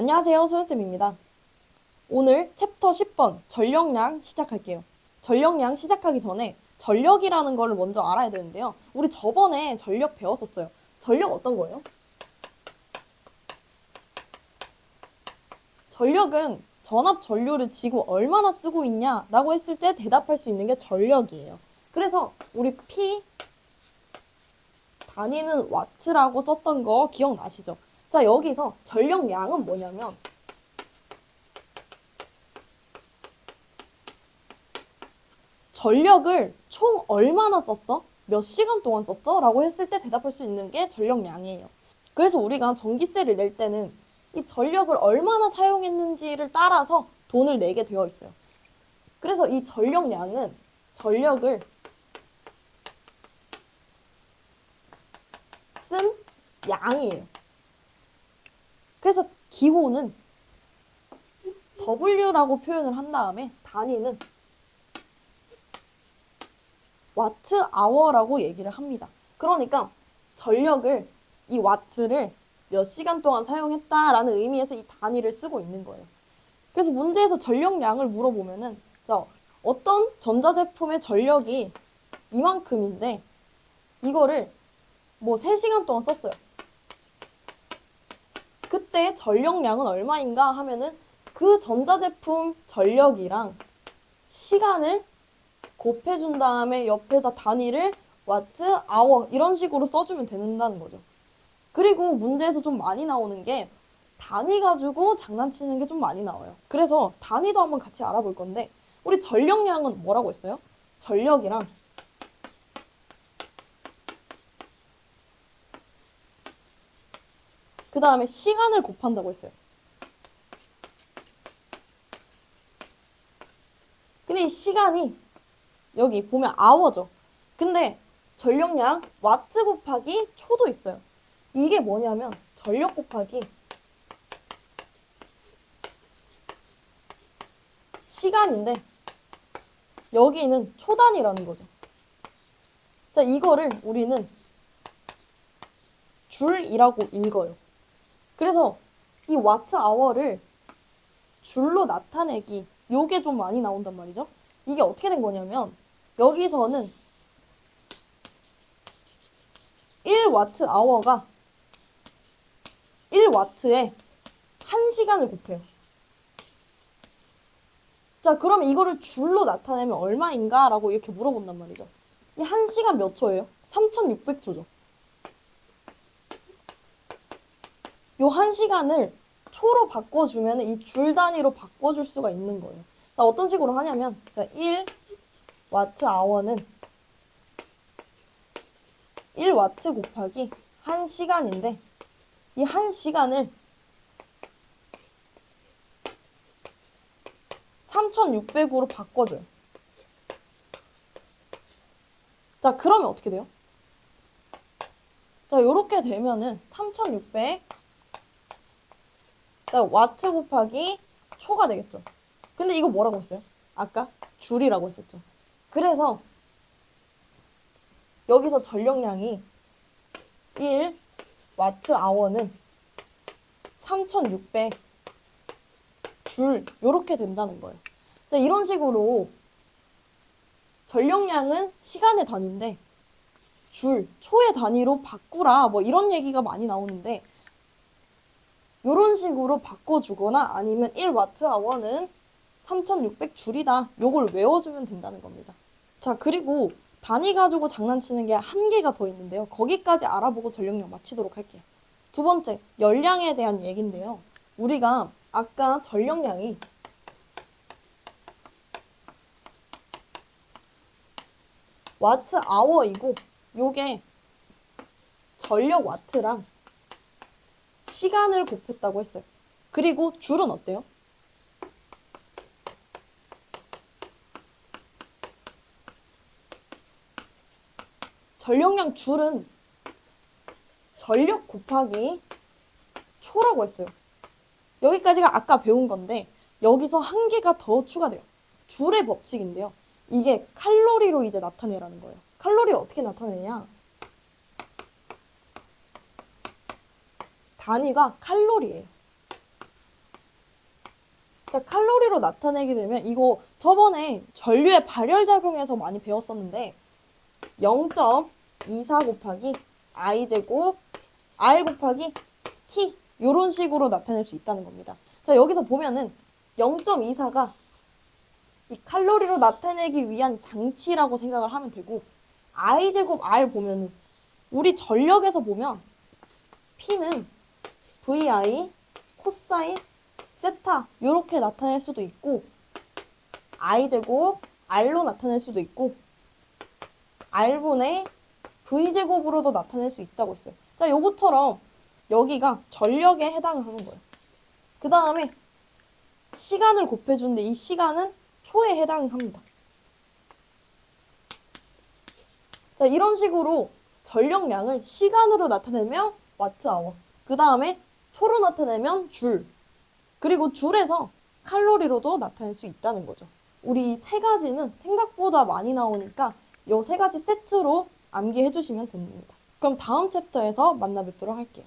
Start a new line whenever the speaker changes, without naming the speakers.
안녕하세요. 소연쌤입니다. 오늘 챕터 10번 전력량 시작할게요. 전력량 시작하기 전에 전력이라는 걸 먼저 알아야 되는데요. 우리 저번에 전력 배웠었어요. 전력 어떤 거예요? 전력은 전압 전류를 지금 얼마나 쓰고 있냐라고 했을 때 대답할 수 있는 게 전력이에요. 그래서 우리 P 단위는 와트라고 썼던 거 기억나시죠? 자, 여기서 전력량은 뭐냐면 전력을 총 얼마나 썼어? 몇 시간 동안 썼어? 라고 했을 때 대답할 수 있는 게 전력량이에요. 그래서 우리가 전기세를 낼 때는 이 전력을 얼마나 사용했는지를 따라서 돈을 내게 되어 있어요. 그래서 이 전력량은 전력을 쓴 양이에요. 그래서 기호는 W라고 표현을 한 다음에 단위는 와트 아워라고 얘기를 합니다. 그러니까 전력을 이 와트를 몇 시간 동안 사용했다라는 의미에서 이 단위를 쓰고 있는 거예요. 그래서 문제에서 전력량을 물어보면은 자, 어떤 전자제품의 전력이 이만큼인데 이거를 뭐 3시간 동안 썼어요. 그때 전력량은 얼마인가 하면은 그 전자제품 전력이랑 시간을 곱해준 다음에 옆에다 단위를 와트, 아워 이런 식으로 써주면 된다는 거죠. 그리고 문제에서 좀 많이 나오는 게 단위 가지고 장난치는 게 좀 많이 나와요. 그래서 단위도 한번 같이 알아볼 건데 우리 전력량은 뭐라고 했어요? 전력이랑 그 다음에 시간을 곱한다고 했어요. 근데 이 시간이 여기 보면 아워죠. 근데 전력량 와트 곱하기 초도 있어요. 이게 뭐냐면 전력 곱하기 시간인데 여기는 초단위라는 거죠. 자, 이거를 우리는 줄이라고 읽어요. 그래서 이 와트 아워를 줄로 나타내기 요게 좀 많이 나온단 말이죠. 이게 어떻게 된 거냐면 여기서는 1와트 아워가 1와트에 1시간을 곱해요. 자, 그럼 이거를 줄로 나타내면 얼마인가? 라고 이렇게 물어본단 말이죠. 이 1시간 몇 초예요? 3600초죠. 요 1시간을 초로 바꿔주면 이 줄 단위로 바꿔줄 수가 있는 거예요. 자, 어떤 식으로 하냐면, 자, 1 와트 아워는 1 와트 곱하기 1시간인데, 이 1시간을 3600으로 바꿔줘요. 자, 그러면 어떻게 돼요? 자, 요렇게 되면은 3600 자, 와트 곱하기 초가 되겠죠. 근데 이거 뭐라고 했어요? 아까 줄이라고 했었죠. 그래서 여기서 전력량이 1 와트 아워는 3600 줄 요렇게 된다는 거예요. 자, 이런 식으로 전력량은 시간의 단위인데 줄, 초의 단위로 바꾸라 뭐 이런 얘기가 많이 나오는데 이런 식으로 바꿔주거나 아니면 1와트 아워는 3600 줄이다. 요걸 외워주면 된다는 겁니다. 자, 그리고 단위 가지고 장난치는 게 한 개가 더 있는데요. 거기까지 알아보고 전력량 마치도록 할게요. 두 번째, 열량에 대한 얘기인데요. 우리가 아까 전력량이 와트 아워이고 요게 전력 와트랑 시간을 곱했다고 했어요. 그리고 줄은 어때요? 전력량 줄은 전력 곱하기 초라고 했어요. 여기까지가 아까 배운 건데 여기서 한 개가 더 추가돼요. 줄의 법칙인데요. 이게 칼로리로 이제 나타내라는 거예요. 칼로리를 어떻게 나타내냐? 단위가 칼로리예요. 자, 칼로리로 나타내게 되면 이거 저번에 전류의 발열 작용에서 많이 배웠었는데 0.24 곱하기 i 제곱 r 곱하기 t 이런 식으로 나타낼 수 있다는 겁니다. 자, 여기서 보면은 0.24가 이 칼로리로 나타내기 위한 장치라고 생각을 하면 되고 i 제곱 r 보면은 우리 전력에서 보면 p는 vi 코사인 세타 이렇게 나타낼 수도 있고 i 제곱 r로 나타낼 수도 있고 r분의 v 제곱으로도 나타낼 수 있다고 했어요. 자, 요거처럼 여기가 전력에 해당을 하는 거예요. 그 다음에 시간을 곱해주는데 이 시간은 초에 해당을 합니다. 자, 이런 식으로 전력량을 시간으로 나타내면 와트 아워. 그 다음에 초로 나타내면 줄. 그리고 줄에서 칼로리로도 나타낼 수 있다는 거죠. 우리 세 가지는 생각보다 많이 나오니까 요 세 가지 세트로 암기해 주시면 됩니다. 그럼 다음 챕터에서 만나 뵙도록 할게요.